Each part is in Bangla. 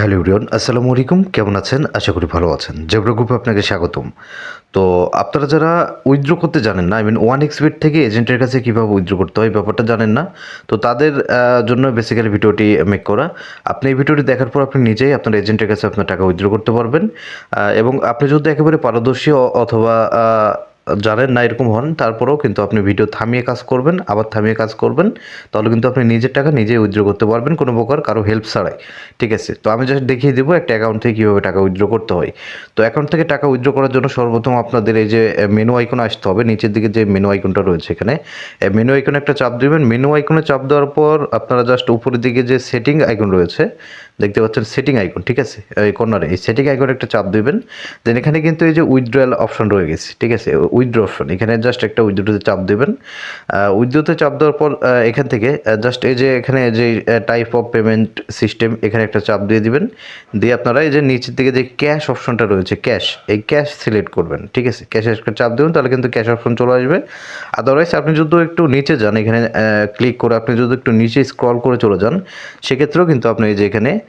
হ্যালো ইউরিয়ন আসসালামু আলাইকুম। কেমন আছেন? আশা করি ভালো আছেন। জেব্রা গ্রুপে আপনাকে স্বাগতম। তো আপনারা যারা উইথড্র করতে জানেন না I mean one X bet থেকে এজেন্টের কাছে কীভাবে উইথড্র করতে হয় ব্যাপারটা জানেন না। তো তাদের জন্য বেসিক্যালি ভিডিওটি মেক করা। আপনি এই ভিডিওটি দেখার পর আপনি নিজেই আপনার এজেন্টের কাছে আপনার টাকা উইথড্র করতে পারবেন। এবং আপনি যদি একেবারে পারদর্শী অথবা জানেন না এরকম হন, তারপরেও কিন্তু আপনি ভিডিও থামিয়ে কাজ করবেন, আবার থামিয়ে কাজ করবেন, তাহলে কিন্তু আপনি নিজের টাকা নিজেই উইথড্র করতে পারবেন, কোনো প্রকার কারও হেল্প ছাড়াই, ঠিক আছে? তো আমি জাস্ট দেখিয়ে দেবো একটা অ্যাকাউন্ট থেকে কীভাবে টাকা উইথড্র করতে হয়। তো অ্যাকাউন্ট থেকে টাকা উইথড্র করার জন্য সর্বপ্রথম আপনাদের এই যে মেনু আইকন আসতে হবে, নিচের দিকে যে মেনু আইকনটা রয়েছে এখানে মেনু আইকনে একটা চাপ দেবেন মেনু আইকনে চাপ দেওয়ার পর আপনারা জাস্ট উপরের দিকে যে সেটিং আইকন রয়েছে দেখতে পাচ্ছেন সেটিং আইকন ঠিক আছে? এই কর্নারে এই সেটিং আইকনে একটা চাপ দিবেন। দেন এখানে কিন্তু এই যে উইথড্রয়াল অপশন রয়ে গেছে, ঠিক আছে? উইথড্র অপশন এখানে জাস্ট একটা উইথড্রোতে চাপ দেবেন। উইথড্রোতে চাপ দেওয়ার পর এখান থেকে জাস্ট এই যে এখানে যে টাইপ অফ পেমেন্ট সিস্টেম এখানে একটা চাপ দিয়ে দিবেন। দিয়ে আপনারা এই যে নিচের দিকে যে ক্যাশ অপশনটা রয়েছে ক্যাশ এই ক্যাশ সিলেক্ট করবেন, ঠিক আছে? ক্যাশে একটা চাপ দেবেন, তাহলে কিন্তু ক্যাশ অপশন চলে আসবে। আদারওয়াইজ আপনি যদি একটু নিচে যান, এখানে ক্লিক করে আপনি যদি একটু নিচে স্ক্রল করে চলে যান, সেক্ষেত্রেও কিন্তু আপনি এই যে এখানে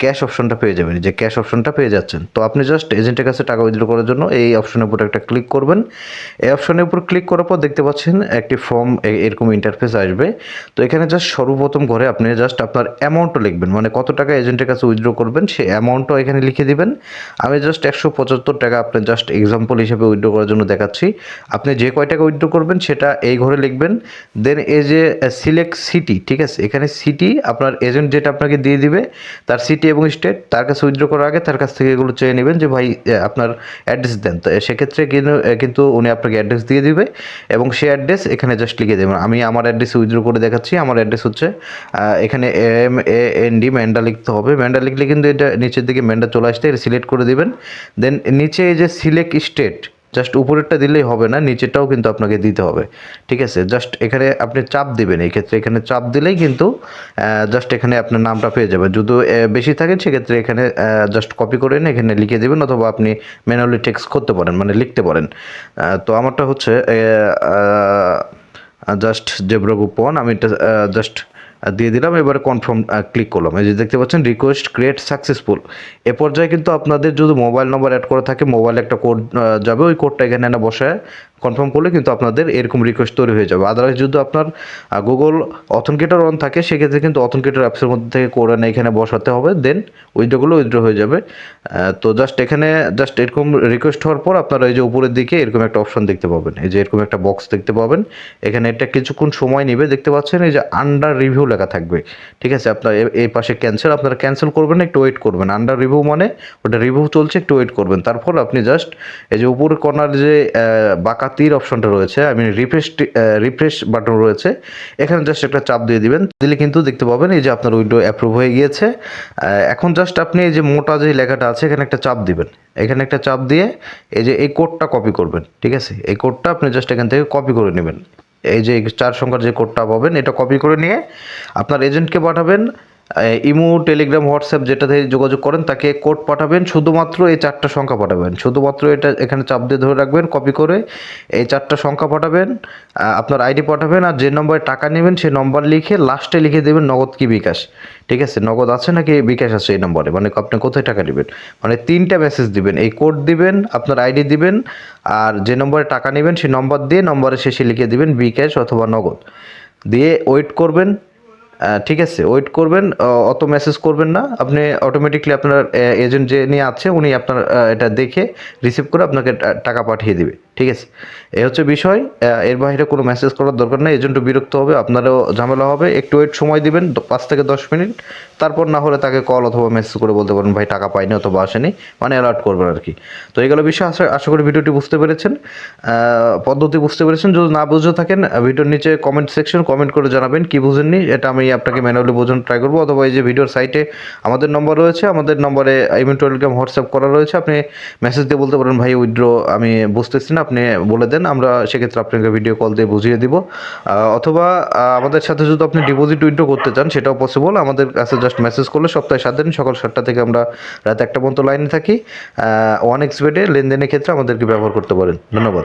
ক্যাশ অপশনটা পেয়ে যাবেন। যে ক্যাশ অপশনটা পেয়ে যাচ্ছেন। তো আপনি জাস্ট এজেন্টের কাছে টাকা উইথড্র করার জন্য এই অপশনের উপর একটা ক্লিক করবেন। এই অপশনের উপর ক্লিক করার পর দেখতে পাচ্ছেন একটি ফর্ম এরকম ইন্টারফেস আসবে। তো এখানে জাস্ট সর্বপ্রথম ঘরে আপনি জাস্ট আপনার অ্যামাউন্টও লিখবেন। মানে কত টাকা এজেন্টের কাছে উইথড্র করবেন, সেই অ্যামাউন্টও এখানে লিখে দিবেন। আমি জাস্ট একশো পঁচাত্তর টাকা আপনি জাস্ট এক্সাম্পল হিসেবে উইথড্র করার জন্য দেখাচ্ছি। আপনি যে কয় টাকা উইথড্র করবেন, সেটা এই ঘরে লিখবেন। দেন এই যে সিলেক্ট সিটি ঠিক আছে? এখানে সিটি আপনার এজেন্ট যেটা আপনাকে দিয়ে দিবে, তার সিটি এবং স্টেট তার কাছে উইথড্র করার আগে তার কাছ থেকে এগুলো চেয়ে নেবেন যে, ভাই আপনার অ্যাড্রেস দেন। তো সেক্ষেত্রে কিন্তু উনি আপনাকে অ্যাড্রেস দিয়ে দিবে এবং সেই অ্যাড্রেস এখানে জাস্ট লিখে দেবেন। আমি আমার অ্যাড্রেস উইথড্র করে দেখাচ্ছি। আমার অ্যাড্রেস হচ্ছে এখানে M A N D Manda লিখতে হবে। ম্যান্ডা লিখলে কিন্তু এটা নিচের দিকে ম্যান্ডা চলে আসতে এটা সিলেক্ট করে দিবেন। দেন নিচে এই যে সিলেক্ট স্টেট জাস্ট উপরেরটা দিলেই হবে না, নিচেরটাও কিন্তু আপনাকে দিতে হবে। ঠিক আছে? জাস্ট এখানে আপনি চাপ দিবেন, এই ক্ষেত্রে এখানে চাপ দিলেই কিন্তু জাস্ট এখানে আপনার নামটা পেয়ে যাবে। যদি বেশি থাকেন সেক্ষেত্রে এখানে জাস্ট কপি করে এনে এখানে লিখে দেবেন অথবা আপনি ম্যানুয়ালি টেক্সট করতে পারেন মানে লিখতে পারেন। তো আমারটা হচ্ছে জাস্ট জেব্রো গ্রুপ ওয়ান আমি এটা জাস্ট দিয়ে দিলাম, এবারে কনফার্ম ক্লিক করলাম। এই যে দেখতে পাচ্ছেন রিকোয়েস্ট ক্রিয়েট সাকসেসফুল এ পর্যায়ে কিন্তু আপনাদের যদি মোবাইল নম্বর অ্যাড করা থাকে মোবাইলে একটা কোড যাবে, ওই কোডটা এখানে এনে বসায় কনফার্ম করলে কিন্তু আপনাদের এরকম রিকোয়েস্ট তৈরি হয়ে যাবে। আদারওয়াইজ যদি আপনার গুগল অথেন্টিকেটর অন থাকে সেক্ষেত্রে কিন্তু অথেন্টিকেটর অ্যাপসের মধ্যে থেকে কোড এনে এখানে বসাতে হবে দেন উইথড্রগুলো উইথড্র হয়ে যাবে। তো জাস্ট এখানে জাস্ট এরকম রিকোয়েস্ট হওয়ার পর আপনারা এই যে উপরের দিকে এরকম একটা অপশন দেখতে পাবেন। এই যে এরকম একটা বক্স দেখতে পাবেন। এখানে এটা কিছুক্ষণ সময় নেবে। দেখতে পাচ্ছেন এই যে আন্ডার রিভিউ লেখা থাকবে। ঠিক আছে আপনার এই পাশে ক্যান্সেল আপনারা ক্যান্সেল করবেন একটু ওয়েট করবেন। আন্ডার রিভিউ মানে ওটা রিভিউ চলছে একটু ওয়েট করবেন। তারপর আপনি জাস্ট এই যে উপরের কর্নার যে আহ, তীর অপশনটা রয়েছে। আমি রিফ্রেশ রিফ্রেশ বাটন রয়েছে। এখানে জাস্ট একটা চাপ দিয়ে দিবেন। দিলে কিন্তু দেখতে পাবেন এই যে আপনার উইন্ডো অ্যাপ্রুভ হয়ে গিয়েছে। এখন জাস্ট আপনি এই যে মোটা যে লেখাটা আছে, এখানে একটা চাপ দিবেন। এখানে একটা চাপ দিয়ে এই যে এই কোডটা কপি করবেন, ঠিক আছে? এই কোডটা আপনি জাস্ট এখান থেকে কপি করে নেবেন। এই যে চার সংখ্যার যে কোডটা পাবেন, এটা কপি করে নিয়ে আপনার এজেন্টকে পাঠাবেন। ইমো, টেলিগ্রাম, হোয়াটসঅ্যাপ যেটা থেকে যোগাযোগ করেন, তাকে কোড পাঠাবেন। শুধুমাত্র এই চারটা সংখ্যা পাঠাবেন। শুধুমাত্র এটা এখানে চাপ দিয়ে ধরে রাখবেন কপি করে এই চারটা সংখ্যা পাঠাবেন। আপনার আইডি পাঠাবেন আর যে নম্বরে টাকা নেবেন, সেই নম্বর লিখে লাস্টে লিখে দেবেন নগদ কি বিকাশ। ঠিক আছে? নগদ আছে নাকি বিকাশ আছে এই নম্বরে? মানে আপনি কোথায় টাকা নেবেন? মানে তিনটা মেসেজ দিবেন। এই কোড দিবেন, আপনার আইডি দিবেন আর যে নম্বরে টাকা নেবেন, সেই নম্বর দিয়ে নম্বরের শেষে লিখে দিবেন বিকাশ অথবা নগদ। দিয়ে ওয়েট করবেন। ঠিক আছে ওয়েট করবেন অত মেসেজ করবেন না। আপনি অটোমেটিকলি আপনার এজেন্ট যে নিয়ে আছে, উনি আপনার এটা দেখে রিসিভ করে আপনাকে টাকা পাঠিয়ে দিবে। ঠিক আছে? এই হচ্ছে বিষয় এর বাইরে কোনো মেসেজ করার দরকার নেই। এজেন্টও বিরক্ত হবে, আপনারও ঝামেলা হবে। একটু ওয়েট সময় দিবেন পাঁচ থেকে দশ মিনিট। তারপর না হলে তাকে কল অথবা মেসেজ করে বলতে পারেন, ভাই, টাকা পাইনি অথবা আসেনি। মানে অ্যালার্ট করবেন আর কি। তো এইগুলো বিষয়। আশা আশা করি ভিডিওটি বুঝতে পেরেছেন। পদ্ধতি বুঝতে পেরেছেন। যদি না বুঝে থাকেন, ভিডিওর নিচে কমেন্ট সেকশন কমেন্ট করে জানাবেন, কি বুঝেননি, এটা আমি আপনাকে ম্যানুয়ালি বোঝানো ট্রাই করব। অথবা এই যে ভিডিওর সাইটে আমাদের নম্বর রয়েছে, আমাদের নম্বরে ইমেল টেলিগ্রাম হোয়াটসঅ্যাপ করা রয়েছে। আপনি মেসেজ দিয়ে বলতে পারেন, ভাই উইথড্র আমি বুঝতেছি না, আপনি বলে দেন, আমরা সেক্ষেত্রে আপনাকে ভিডিও কল দিয়ে বুঝিয়ে দিব। অথবা আমাদের সাথে যদি আপনি ডিপোজিট উইথড্র করতে চান, সেটাও পসিবল আমাদের কাছে জাস্ট মেসেজ করলে সপ্তাহে সাত দিন, সকাল সাতটা থেকে আমরা রাত একটা পর্যন্ত লাইনে থাকি। ওয়ান এক্স বেডে লেনদেনের ক্ষেত্রে আমাদেরকে ব্যবহার করতে পারেন। ধন্যবাদ।